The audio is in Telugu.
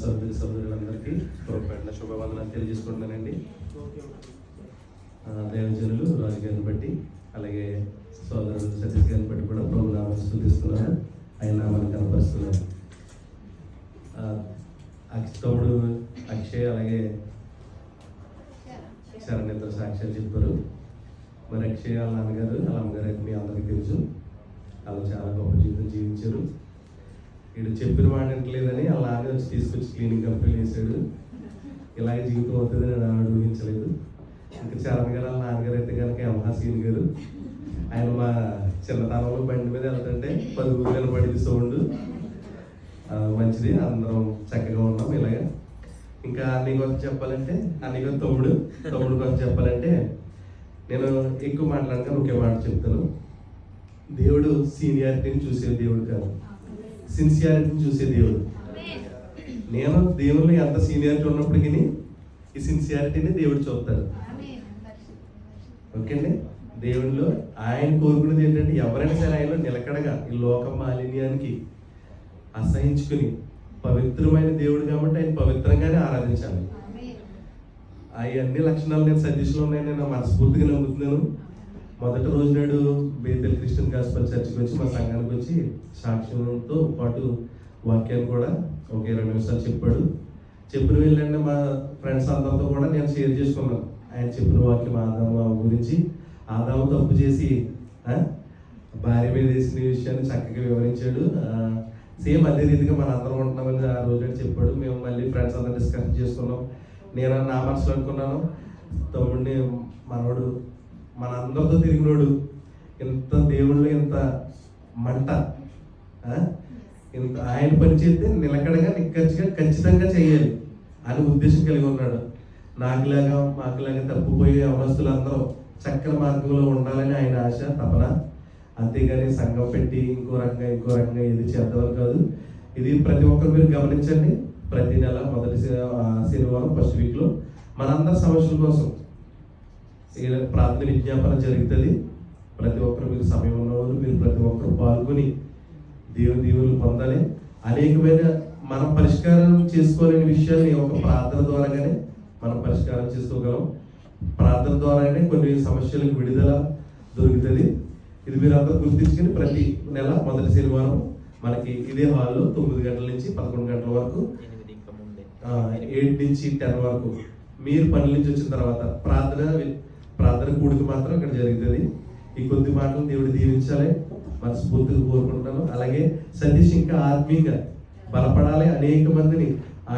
సభ్యులు సభ్యులందరికీ పూర్వపడిన శుభవందనాలు తెలియజేసుకుంటున్నానండి. దేవజనులు రాజుగారిని బట్టి అలాగే సోదరుడు సతీష్ గారిని బట్టి కూడా ప్రభు నామని స్థుతిస్తున్నారు ఆయన నామాన్ని కనపరుస్తున్నారు ఆ, అక్షయ్ అలాగే శరణ్ ఇద్దరు సాక్ష్యాలు చెప్పారు. మరి అక్షయ్ వాళ్ళ నాన్నగారు వాళ్ళ అమ్మగారు అయితే మీ అందరికీ తెలుసు. వాళ్ళు చాలా గొప్ప జీవితం జీవించారు. వీడు చెప్పిన వాడట్లేదని వాళ్ళ అలాగే వచ్చి తీసుకొచ్చి క్లీనింగ్ కంపెనీ వేసాడు. ఇలాగే జీవితం అవుతుంది నేను ఆవిడ ఊహించలేదు. ఇంకా చరణ్ గారు వాళ్ళ నాన్నగారు అయితే కనుక యమహాసీన్ గారు. ఆయన మా చిన్నతనంలో బండి మీద వెళ్తుంటే పది ఊరికలు పడింది సౌండ్ మంచిది. అందరం చక్కగా ఉన్నాం ఇలాగ. ఇంకా అన్ని కొంచెం చెప్పాలంటే అన్ని కొంచెం తమ్ముడు తమ్ముడు కొంచెం చెప్పాలంటే నేను ఎక్కువ మాట్లాడక ఒకే మాట చెప్తాను. దేవుడు సీనియారిటీని చూసే దేవుడు కాదు. సిన్సియారిటీని చూసే దేవుడు. నేను దేవుళ్ళు ఎంత సీనియారిటీ ఉన్నప్పటికీ ఈ సిన్సియారిటీని దేవుడు చూస్తాడు ఓకే అండి? దేవుడిలో ఆయన కోరుకునేది ఏంటంటే ఎవరైనా సరే ఆయనలో నిలకడగా ఈ లోక మాలిన్యానికి అసహించుకుని పవిత్రమైన దేవుడు కాబట్టి ఆయన పవిత్రంగానే ఆరాధించాలి. అవన్నీ అన్ని లక్షణాలు నేను సజెషన్లో ఉన్నాయని నేను మనస్ఫూర్తిగా నమ్ముతున్నాను. మొదటి రోజు నాడు బేతల్ క్రిస్టియన్ గాస్పల్ చర్చికి వచ్చి మా సంఘానికి వచ్చి సాక్ష్యంతో పాటు వాక్యాన్ని కూడా ఒక ఇరవై నిమిషాలు చెప్పాడు. చెప్పిన వెళ్ళండి మా ఫ్రెండ్స్ అందరితో కూడా నేను షేర్ చేసుకున్నాను. ఆయన చెప్పిన వాక్యం ఆదామ గురించి. ఆదామ తప్పు చేసి భార్య మీద వేసిన విషయాన్ని చక్కగా వివరించాడు. సేమ్ అదే రీతిగా మన అందరం ఉంటున్నామని ఆ రోజు చెప్పాడు. మేము మళ్ళీ ఫ్రెండ్స్ అందరం డిస్కషన్ చేసుకున్నాం. నేను నా మనసులో అనుకున్నాను తమ్ముడిని మనవాడు మన అందరితో తిరిగినోడు. ఇంత దేవుళ్ళు ఇంత మంట ఇంత ఆయన పని చేస్తే నిలకడగా నిక్కచ్చిగా ఖచ్చితంగా చేయాలి. అని ఉద్దేశం కలిగి ఉన్నాడు. నాకులాగా మాకులాగా తప్పిపోయే అవస్థలందరూ చక్కని మార్గంలో ఉండాలని ఆయన ఆశ తపన. అంతేగాని సంఘం పెట్టి ఇంకో రకంగా ఇంకో రకంగా ఇది చేద్దామని కాదు. ఇది ప్రతి ఒక్కరు మీరు గమనించండి. ప్రతి నెల మొదటి శనివారం ఫస్ట్ వీక్లో మనందరి సమస్యల కోసం ఇలా ప్రార్థన విజ్ఞాపన జరుగుతుంది. ప్రతి ఒక్కరు మీరు సమయం ఉన్నవారు మీరు ప్రతి ఒక్కరు పాల్గొని దేవుని దీవులు పొందాలి. అనేకమైన మనం పరిష్కారం చేసుకోలేని విషయాల్ని ఒక ప్రార్థన ద్వారాగానే మనం పరిష్కారం చేసుకోగలం. ప్రార్థన ద్వారానే కొన్ని సమస్యలకు విడుదల దొరుకుతుంది. ఇది మీరు అందరూ గుర్తించుకొని ప్రతి నెల మొదటి శనివారం మనకి ఇదే హాల్లో తొమ్మిది గంటల నుంచి పదకొండు గంటల వరకు ఎయిట్ నుంచి టెన్ వరకు. మీరు పని నుంచి వచ్చిన తర్వాత ప్రార్థన ప్రార్థన కూడికి మాత్రం అక్కడ జరుగుతుంది. ఈ కొద్ది మాటలు దేవుడు దీవించాలి. మనస్ఫూర్తిగా కోరుకుంటున్నాను. అలాగే సతీష్ ఇంకా ఆత్మీయంగా బలపడాలి. అనేక మందిని